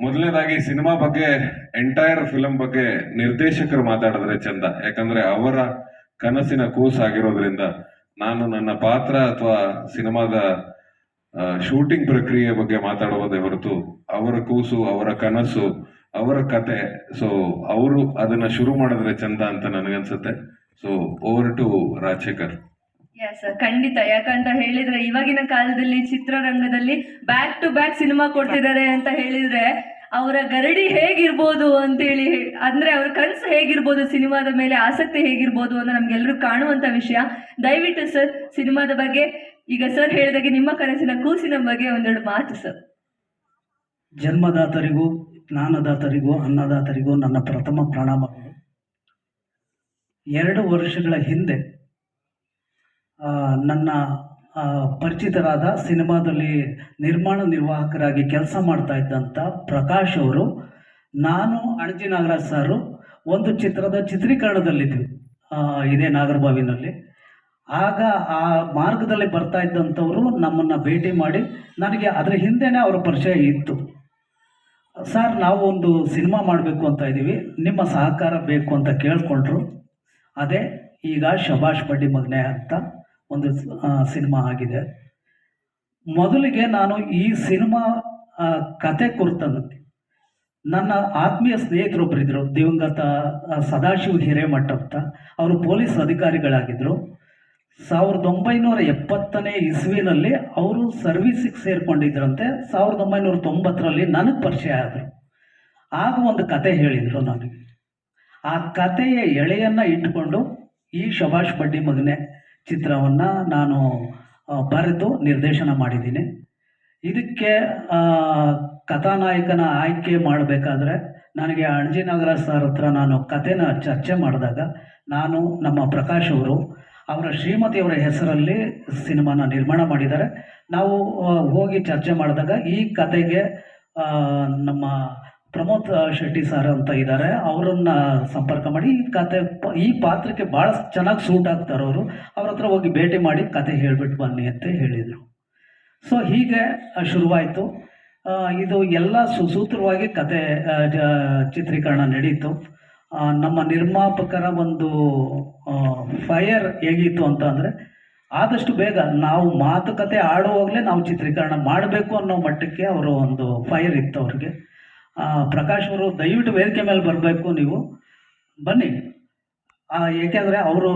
ಮೊದಲನೇದಾಗಿ ಸಿನಿಮಾ ಬಗ್ಗೆ entire film ಬಗ್ಗೆ ನಿರ್ದೇಶಕರು ಮಾತಾಡಿದ್ರೆ ಚಂದ. ಯಾಕಂದ್ರೆ ಅವರ ಕನಸಿನ ಕೂಸಾಗಿರೋದ್ರಿಂದ ನಾನು ನನ್ನ ಪಾತ್ರ ಅಥವಾ ಸಿನಿಮಾದ ಶೂಟಿಂಗ್ ಪ್ರಕ್ರಿಯೆ ಬಗ್ಗೆ ಮಾತಾಡುವುದೇ ಹೊರತು ಅವರ ಕೂಸು, ಅವರ ಕನಸು, ಅವರ ಕತೆ ಸೊ ಅವರು ಅದನ್ನ ಶುರು ಮಾಡಿದ್ರೆ ಚಂದ ಅಂತ ನನಗನ್ಸುತ್ತೆ. So over to Rajashekar. Yes ಖಂಡಿತ. ಯಾಕಂತ ಹೇಳಿದ್ರೆ ಇವಾಗಿನ ಕಾಲದಲ್ಲಿ ಚಿತ್ರರಂಗದಲ್ಲಿ ಬ್ಯಾಕ್ ಟು ಬ್ಯಾಕ್ ಸಿನಿಮಾ ಕೊಡ್ತಿದ್ದಾರೆ ಅಂತ ಹೇಳಿದ್ರೆ ಅವರ ಗರಡಿ ಹೇಗಿರ್ಬೋದು ಅಂತೇಳಿ ಅಂದ್ರೆ ಅವ್ರ ಕನಸು ಹೇಗಿರ್ಬೋದು, ಸಿನಿಮಾದ ಮೇಲೆ ಆಸಕ್ತಿ ಹೇಗಿರ್ಬೋದು ಅಂತ ನಮ್ಗೆಲ್ಲರೂ ಕಾಣುವಂತ ವಿಷಯ. ದಯವಿಟ್ಟು ಸರ್ ಸಿನಿಮಾದ ಬಗ್ಗೆ, ಈಗ ಸರ್ ಹೇಳಿದಾಗೆ ನಿಮ್ಮ ಕನಸಿನ ಕೂಸಿನ ಬಗ್ಗೆ ಒಂದೆರಡು ಮಾತು ಸರ್ ಜನ್ಮದಾತರಿಗೂ, ಜ್ಞಾನದಾತರಿಗೂ, ಅನ್ನದಾತರಿಗೂ ನನ್ನ ಪ್ರಥಮ ಪ್ರಣಾಮಗಳು. ಎರಡು ವರ್ಷಗಳ ಹಿಂದೆ ನನ್ನ ಪರಿಚಿತರಾದ ಸಿನಿಮಾದಲ್ಲಿ ನಿರ್ಮಾಣ ನಿರ್ವಾಹಕರಾಗಿ ಕೆಲಸ ಮಾಡ್ತಾ ಇದ್ದಂಥ ಪ್ರಕಾಶ್ ಅವರು, ನಾನು ಅಣಜಿ ನಾಗರಾಜ್ ಸಾರು ಒಂದು ಚಿತ್ರದ ಚಿತ್ರೀಕರಣದಲ್ಲಿದ್ವಿ ಇದೇ ನಾಗರಬಾವಿನಲ್ಲಿ. ಆಗ ಆ ಮಾರ್ಗದಲ್ಲಿ ಬರ್ತಾ ಇದ್ದಂಥವರು ನಮ್ಮನ್ನು ಭೇಟಿ ಮಾಡಿ ನನಗೆ ಅದರ ಹಿಂದೆನೇ ಅವರ ಪರಿಚಯ ಇತ್ತು. ಸರ್, ನಾವು ಒಂದು ಸಿನಿಮಾ ಮಾಡಬೇಕು ಅಂತ ಇದ್ದೀವಿ, ನಿಮ್ಮ ಸಹಕಾರ ಬೇಕು ಅಂತ ಕೇಳಿಕೊಂಡ್ರು. ಅದೇ ಈಗ ಶಬಾಷ್ ಬಡ್ಡಿ ಮಗನೆ ಅಂತ ಒಂದು ಸಿನಿಮಾ ಆಗಿದೆ. ಮೊದಲಿಗೆ ನಾನು ಈ ಸಿನಿಮಾ ಕತೆ ಕುರಿತಂತೆ ನನ್ನ ಆತ್ಮೀಯ ಸ್ನೇಹಿತರೊಬ್ಬರಿದ್ದರು ದಿವಂಗತ ಸದಾಶಿವ ಹಿರೇಮಠ ಅಂತ, ಅವರು ಪೊಲೀಸ್ ಅಧಿಕಾರಿಗಳಾಗಿದ್ದರು ಸಾವಿರದ ಒಂಬೈನೂರ ಎಪ್ಪತ್ತನೇ ಇಸ್ವಿನಲ್ಲಿ ಅವರು ಸರ್ವೀಸಿಗೆ ಸೇರಿಕೊಂಡಿದ್ರಂತೆ, ಸಾವಿರದ ಒಂಬೈನೂರ ತೊಂಬತ್ತರಲ್ಲಿ ನನಗೆ ಪರಿಚಯ ಆದರು. ಆಗ ಒಂದು ಕತೆ ಹೇಳಿದರು ನನಗೆ. ಆ ಕತೆಯ ಎಳೆಯನ್ನು ಇಟ್ಟುಕೊಂಡು ಈ ಶಬಾಷ್ ಬಡ್ಡಿ ಮಗನೆ ಚಿತ್ರವನ್ನು ನಾನು ಬರೆದು ನಿರ್ದೇಶನ ಮಾಡಿದ್ದೀನಿ. ಇದಕ್ಕೆ ಕಥಾನಾಯಕನ ಆಯ್ಕೆ ಮಾಡಬೇಕಾದ್ರೆ ನನಗೆ ಅಣಜಿ ನಾಗರಾಜ್ ಸರ್ ಹತ್ರ ನಾನು ಕಥೆನ ಚರ್ಚೆ ಮಾಡಿದಾಗ ನಾನು ನಮ್ಮ ಪ್ರಕಾಶ್ ಅವರು ಅವರ ಶ್ರೀಮತಿಯವರ ಹೆಸರಲ್ಲಿ ಸಿನಿಮಾನ ನಿರ್ಮಾಣ ಮಾಡಿದ್ದಾರೆ. ನಾವು ಹೋಗಿ ಚರ್ಚೆ ಮಾಡಿದಾಗ ಈ ಕತೆಗೆ ನಮ್ಮ ಪ್ರಮೋದ್ ಶೆಟ್ಟಿ ಸರ್ ಅಂತ ಇದ್ದಾರೆ ಅವರನ್ನ ಸಂಪರ್ಕ ಮಾಡಿ ಈ ಕತೆ ಈ ಪಾತ್ರಕ್ಕೆ ಭಾಳ ಚೆನ್ನಾಗಿ ಸೂಟ್ ಆಗ್ತಾರೆ ಅವರು. ಅವ್ರ ಹತ್ರ ಹೋಗಿ ಭೇಟಿ ಮಾಡಿ ಕತೆ ಹೇಳ್ಬಿಟ್ಟು ಬನ್ನಿ ಅಂತ ಹೇಳಿದರು. ಸೊ ಹೀಗೆ ಶುರುವಾಯಿತು. ಇದು ಎಲ್ಲ ಸುಸೂತ್ರವಾಗಿ ಕತೆ ಚಿತ್ರೀಕರಣ ನಡೀತು. ನಮ್ಮ ನಿರ್ಮಾಪಕರ ಒಂದು ಫೈರ್ ಹೇಗಿತ್ತು ಅಂತ ಅಂದರೆ, ಆದಷ್ಟು ಬೇಗ ನಾವು ಮಾತುಕತೆ ಆಡುವಾಗಲೇ ನಾವು ಚಿತ್ರೀಕರಣ ಮಾಡಬೇಕು ಅನ್ನೋ ಮಟ್ಟಕ್ಕೆ ಅವರು ಒಂದು ಫೈರ್ ಇತ್ತು ಅವ್ರಿಗೆ. ಪ್ರಕಾಶ್ ಅವರು ದಯವಿಟ್ಟು ವೇದಿಕೆ ಮೇಲೆ ಬರಬೇಕು ನೀವು. ಬನ್ನಿ. ಏಕೆಂದರೆ ಅವರು